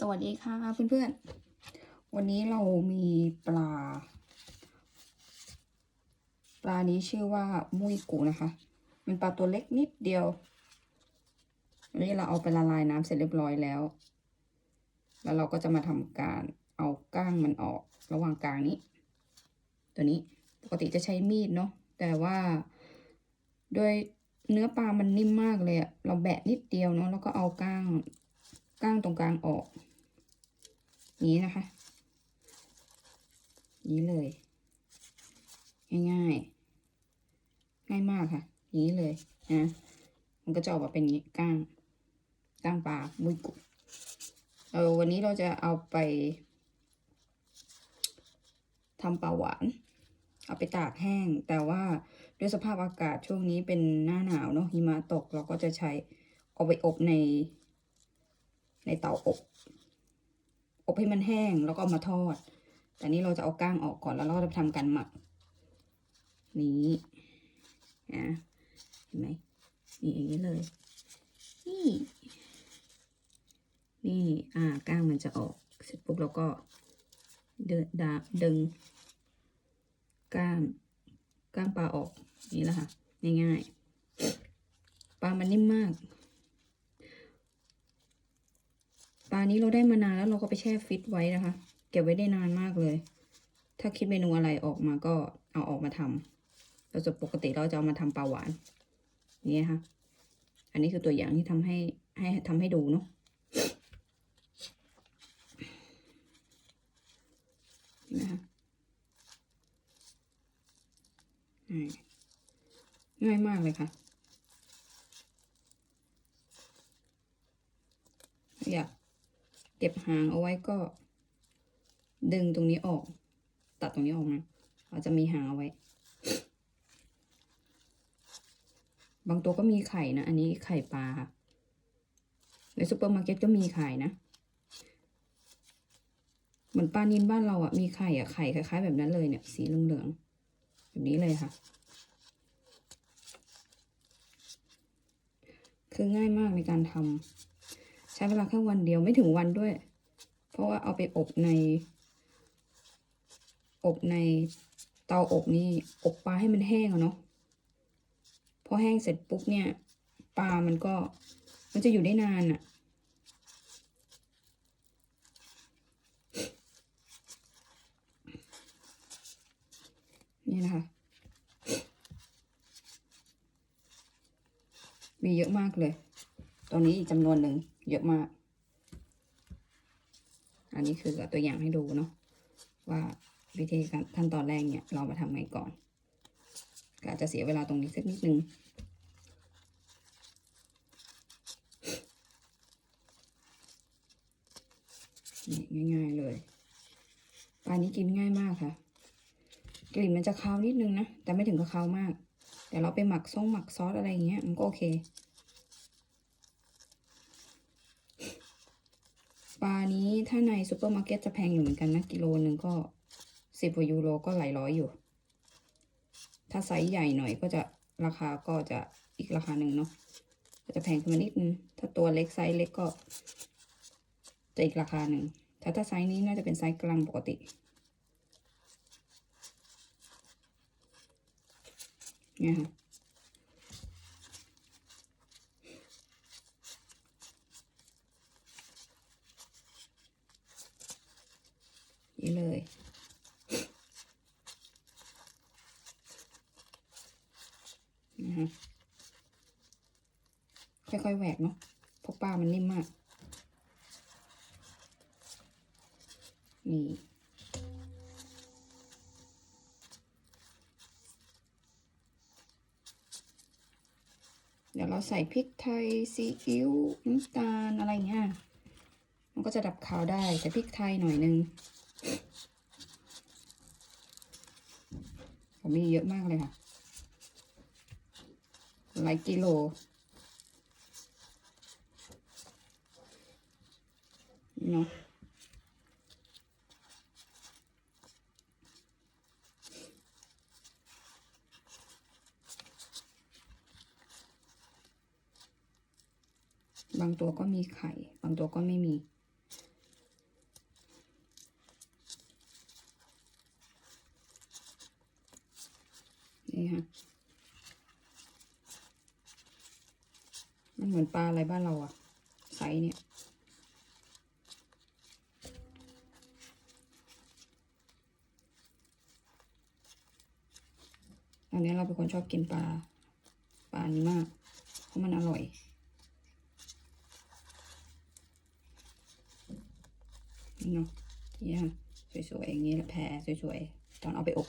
สวัสดีค่ะเพื่อนๆ วันนี้เรามีปลา ปลานี้ชื่อว่ามุยกูนะคะ มันปลาตัวเล็กนิดเดียวนนี้เราเอาไปละลายน้ำเสร็จเรียบร้อยแล้ว แล้วเราก็จะมาทำการเอาก้างมันออกระหว่างกลางนี้ ตัวนี้ปกติจะใช้มีดเนาะแต่ว่าโดยเนื้อปลามันนิ่มมากเลยอะเราแบะนิดเดียวเนาะแล้วก็เอาก้างก้างตรงกลางออก นี้นะคะ นี้เลย ง่ายๆ ง่ายมากค่ะ นี้เลยนะมันก็จะออกมาเป็นนี้ก้างก้างปลามุยกุเราวันนี้เราจะเอาไปทำปลาหวาน เอาไปตากแห้ง แต่ว่าด้วยสภาพอากาศช่วงนี้เป็นหน้าหนาวเนาะหิมะตกเราก็จะใช้เอาไปอบใน ในเตาอบ อบให้มันแห้งแล้วก็เอามาทอด แต่นี้เราจะเอาก้างออกก่อนแล้วเราจะทำการหมัก นี้นะเห็นไหมนี่อย่างนี้เลย นี่ นี่ อ่า ก้างมันจะออก เสร็จปุ๊บเราก็เดินดาดึง ก้าง ก้างปลาออก นี่แหละค่ะ ง่ายๆ ปลามันนิ่มมาก ปลา นี้เราได้มานานแล้วเราก็ไปแช่ฟิตไว้นะคะ เก็บไว้ได้นานมากเลย ถ้าคิดเมนูอะไรออกมาก็เอาออกมาทำเราจะปกติเราจะเอามาทำปลาหวานนี่ค่ะ อันนี้คือตัวอย่างที่ทำให้ให้ทำให้ดูเนาะนะคะง่ายมากเลยค่ะ อยาก เก็บหางเอาไว้ก็ ดึงตรงนี้ออก ตัดตรงนี้ออกนะเราจะมีหางเอาไว้ บางตัวก็มีไข่นะ อันนี้ไข่ปลาค่ะ ในซูเปอร์มาร์เก็ตก็มีขายนะ เหมือนปลานินบ้านเราอะมีไข่อะไข่คล้ายๆ แบบนั้นเลยเนี่ย สีเหลืองๆแบบนี้เลยค่ะ คือง่ายมากในการทำ ใช้เวลาแค่วันเดียวไม่ถึงวันด้วย เพราะว่าเอาไปอบใน อบในเตาอบนี่ อบปลาให้มันแห้งอะเนาะพอแห้งเสร็จปุ๊บเนี่ยปลามันก็มันจะอยู่ได้นานอะนี่นะคะ มีเยอะมากเลย ตอนนี้อีกจำนวนหนึ่ง เยอะมาก อันนี้คือตัวอย่างให้ดูเนาะว่าวิธีการขั้นตอนแรกเนี่ย เรามาทำไงก่อน ก็อาจจะเสียเวลาตรงนี้สักนิดนึงนี่ง่าย ๆ เลยปลานี้กินง่ายมากค่ะ กลิ่นมันจะคาวนิดนึงนะ แต่ไม่ถึงกับคาวมาก แต่เราไปหมักซงหมักซอสอะไรอย่างเงี้ย มันก็โอเค ปลานี้ถ้าในซูเปอร์มาร์เก็ตจะแพงอยู่เหมือนกันนะ กิโลหนึ่งก็สิบกว่ายูโรก็หลายร้อยอยู่ ถ้าไซส์ใหญ่หน่อยก็จะราคาก็จะอีกราคาหนึ่งเนาะก็จะแพงขึ้นมานิดนึง ถ้าตัวเล็กไซส์เล็กก็จะอีกราคาหนึ่ง ถ้าถ้าไซส์นี้น่าจะเป็นไซส์กลางปกติเนี่ยค่ะนี่เลย นะคะค่อยๆแหวกเนาะเพราะปลามันนิ่มมาก นี่ เดี๋ยวเราใส่พริกไทยซีอิ๊วน้ำตาลอะไรเงี้ย มันก็จะดับขาวได้ใส่พริกไทยหน่อยนึงผมมีเยอะมากเลยค่ะ หลายกิโล เนาะบางตัวก็มีไข่ บางตัวก็ไม่มี นี่ค่ะ มันเหมือนป ลาอะไรบ้านเราอะไซส์เนี่ย ตอนนี้เราเป็นคนชอบกินปลา ปลานี้มาก เพราะมันอร่อย นี่เนาะนี่ค่ะสวยๆ อย่างนี้แหละแพรสวยๆ ตอนเอาไปอบ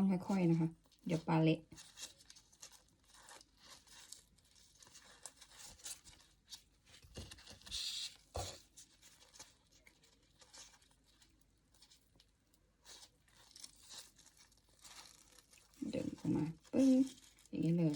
ต้องค่อยๆนะคะ เดี๋ยวปลาเละ ดึงออกมาปึ้งอย่างนี้เลย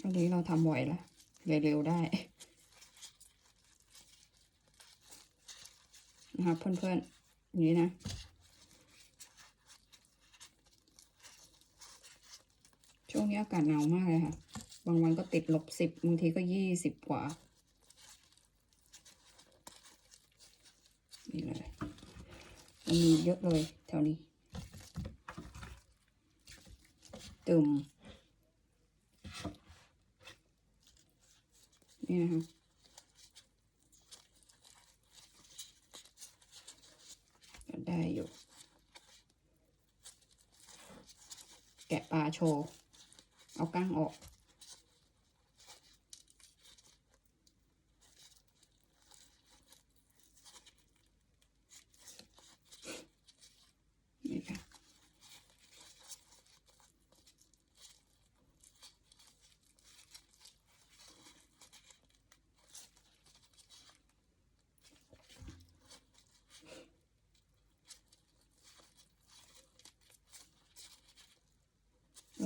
อั นนี้เราทำบ่อยแล้วเร็วๆได้นะครับเพื่อนๆอย่างนี้นะช่วงนี้อากาศหนาวมากเลยค่ะ บางวันก็ติดลบสิบบางทีก็ยี่สิบกว่า นี่เลยมันมีเยอะเลยแถวนี้ตึม นี่นะคะได้อยู่ แกะปลาโชว์ เอาก้างออก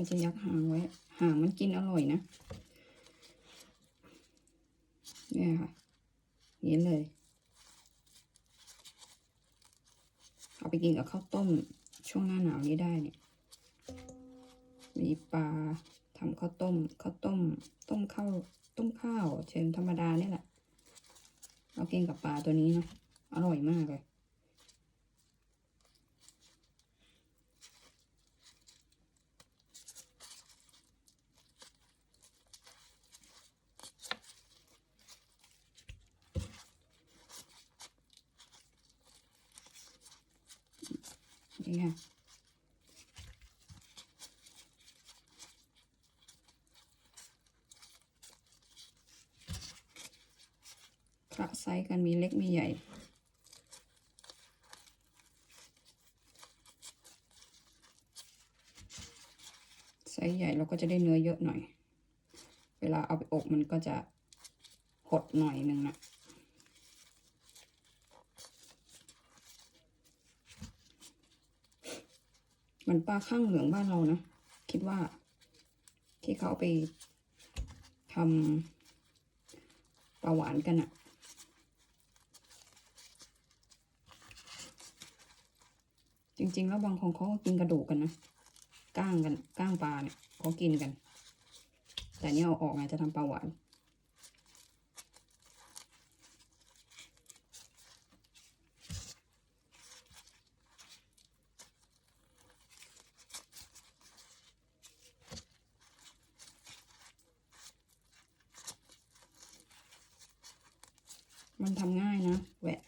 จะยักหางไว้ หางมันกินอร่อยนะ เนี่ยค่ะอย่างนี้เลย เอาไปกินกับข้าวต้มช่วงหน้าหนาวนี้ได้เนี่ย มีปลาทำข้าวต้มข้าวต้ม ต้มข้าวต้มข้าว เชิญธรรมดาเนี่ยแหละ เรากินกับปลาตัวนี้เนาะอร่อยมากเลย นี่ค่ะ คละไซส์กันมีเล็กมีใหญ่ไซส์ใหญ่เราก็จะได้เนื้อเยอะหน่อย เวลาเอาไปอบมันก็จะหดหน่อยหนึ่งนะ มันปลาข้างเหลืองบ้านเรานะ คิดว่า ที่เขาไปทำปลาหวานกันอะจริง ๆ แล้วบางคนเขาก็กินกระดูกกันนะก้างกันก้างปลาเนี่ยเขากินกัน แต่เนี่ยเอาออกไงจะทำปลาหวาน มันทำง่ายนะแหวะ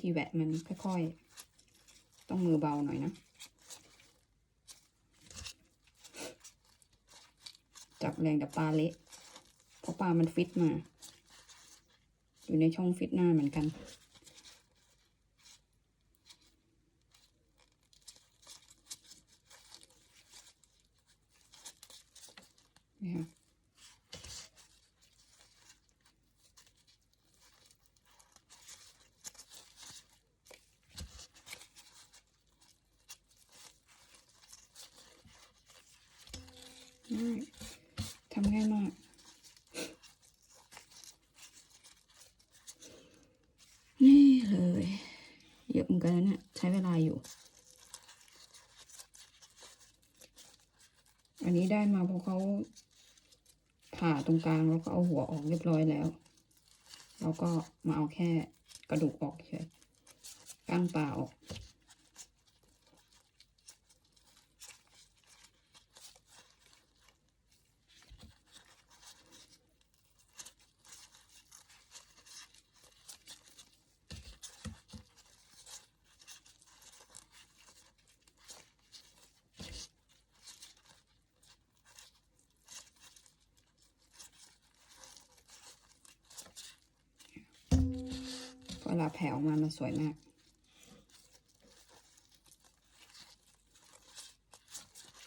ธีแหวะมันค่อยๆ ต้องมือเบาหน่อยนะ จับแรงแต่ปลาเละเพราะปลามันฟิตมา อยู่ในช่องฟิตหน้าเหมือนกันค่ะ ง่ายทำง่ายมาก นี่เลย เยอะเหมือนกันนะเนี่ย ใช้เวลาอยู่ อันนี้ได้มาเพราะเขาผ่าตรงกลางแล้วก็เอาหัวออกเรียบร้อยแล้ว แล้วก็มาเอาแค่กระดูกออกเฉยก้างปลาออก ลาแผ่ออกมา มันสวยมาก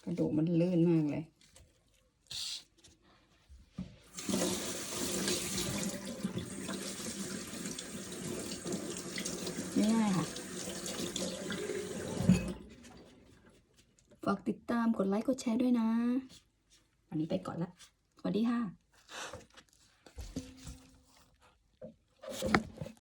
กระดูกมันลื่นมากเลย ง่ายค่ะ ฝากติดตามกดไลค์กดแชร์ด้วยนะ วันนี้ไปก่อนละสวัสดีค่ะ